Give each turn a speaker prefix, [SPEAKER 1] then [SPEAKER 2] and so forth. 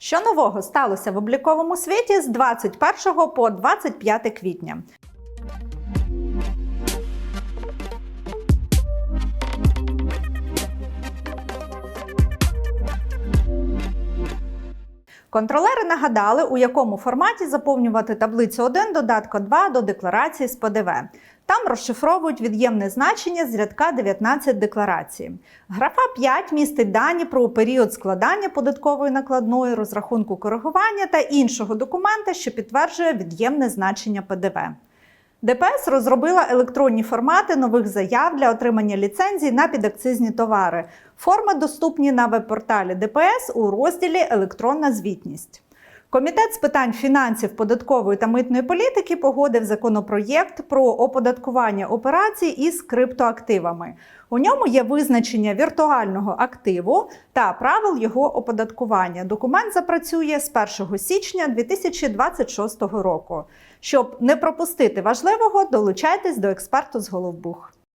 [SPEAKER 1] Що нового сталося в обліковому світі з 21 по 25 квітня? Контролери нагадали, у якому форматі заповнювати таблицю 1 додатка 2 до декларації з ПДВ. Там розшифровують від'ємне значення з рядка 19 декларації. Графа 5 містить дані про період складання податкової накладної, розрахунку коригування та іншого документа, що підтверджує від'ємне значення ПДВ. ДПС розробила електронні формати нових заяв для отримання ліцензій на підакцизні товари. Форми доступні на веб-порталі ДПС у розділі Електронна звітність. Комітет з питань фінансів, податкової та митної політики погодив законопроєкт про оподаткування операцій із криптоактивами. У ньому є визначення віртуального активу та правил його оподаткування. Документ запрацює з 1 січня 2026 року. Щоб не пропустити важливого, долучайтесь до експерту з Головбух.